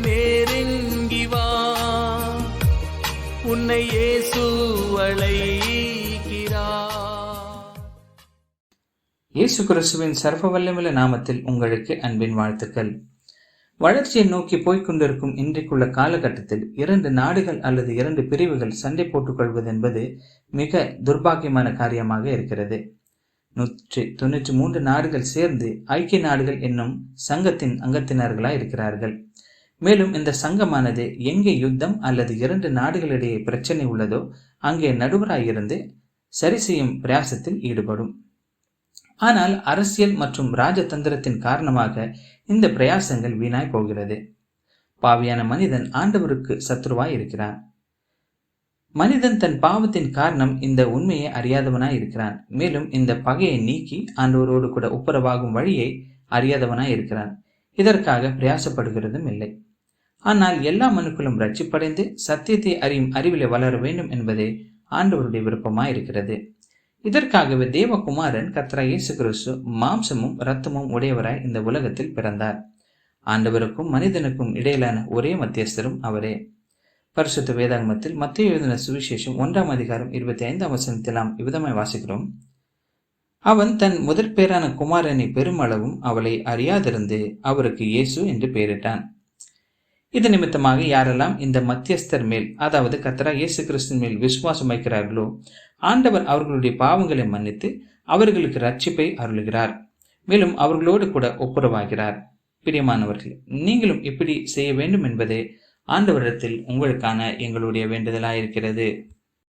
நெருங்கி வா. உன்னை இயேசு இயேசு கிறிஸ்துவின் சர்வ வல்லமுள்ள நாமத்தில் உங்களுக்கு அன்பின் வாழ்த்துக்கள். வளர்ச்சியை நோக்கி போய்க் கொண்டிருக்கும் இன்றைக்குள்ள காலகட்டத்தில் இரண்டு நாடுகள் அல்லது இரண்டு பிரிவுகள் சண்டை போட்டுக்கொள்வது என்பது மிக துர்பாக்கியமான காரியமாக இருக்கிறது. நூற்றி தொண்ணூற்றி மூன்று நாடுகள் சேர்ந்து ஐக்கிய நாடுகள் என்னும் சங்கத்தின் அங்கத்தினர்களாய் இருக்கிறார்கள். மேலும் இந்த சங்கமானது எங்கே யுத்தம் அல்லது இரண்டு நாடுகளிடையே பிரச்சனை உள்ளதோ அங்கே நடுவராயிருந்து சரி செய்யும் பிரயாசத்தில் ஈடுபடும். ஆனால் அரசியல் மற்றும் ராஜதந்திரத்தின் காரணமாக இந்த பிரயாசங்கள் வீணாய் போகிறது. பாவியான மனிதன் ஆண்டவருக்கு சத்ருவாய் இருக்கிறான். மனிதன் தன் பாவத்தின் காரணம் இந்த உண்மையை அறியாதவனாய் இருக்கிறான். மேலும் இந்த பகையை நீக்கி ஆண்டவரோடு கூட ஒப்புரவாகும் வழியை அறியாதவனாய் இருக்கிறான். இதற்காக பிரயாசப்படுகிறதும் இல்லை. ஆனால் எல்லா மனுக்களும் ரட்சிப்படைந்து சத்தியத்தை அறியும் அறிவிலே வளர வேண்டும் என்பதே ஆண்டவருடைய விருப்பமாய் இருக்கிறது இதற்காகவே தேவகுமாரன் கத்ரா இயேசு கிறிஸ்து மாம்சமும் இரத்தமும் உடையவராய் இந்த உலகத்தில் பிறந்தார். ஆண்டவருக்கும் மனிதனுக்கும் இடையிலான ஒரே மத்தியஸ்தரும் அவரே. பரிசுத்த வேதாகமத்தில் மத்திய எழுதின சுவிசேஷம் ஒன்றாம் அதிகாரம் இருபத்தி ஐந்தாம் வசனத்தில் நாம் இவ்விதமாய் வாசிக்கிறோம். அவன் தன் முதற் பேரான குமாரனை பெருமளவும் அவளை அறியாதிருந்து அவருக்கு இயேசு என்று பெயரிட்டான். இது நிமித்தமாக யாரெல்லாம் இந்த மத்தியஸ்தர் மேல் அதாவது கத்தரா இயேசு கிறிஸ்தின் மேல் விசுவாசம் வைக்கிறார்களோ ஆண்டவர் அவர்களுடைய பாவங்களை மன்னித்து அவர்களுக்கு ரட்சிப்பை அருளுகிறார். மேலும் அவர்களோடு கூட ஒப்புரவாகிறார். பிரியமானவர்கள் நீங்களும் இப்படி செய்ய வேண்டும் என்பதே ஆண்டவரிடத்தில் உங்களுக்கான எங்களுடைய வேண்டுதலாயிருக்கிறது.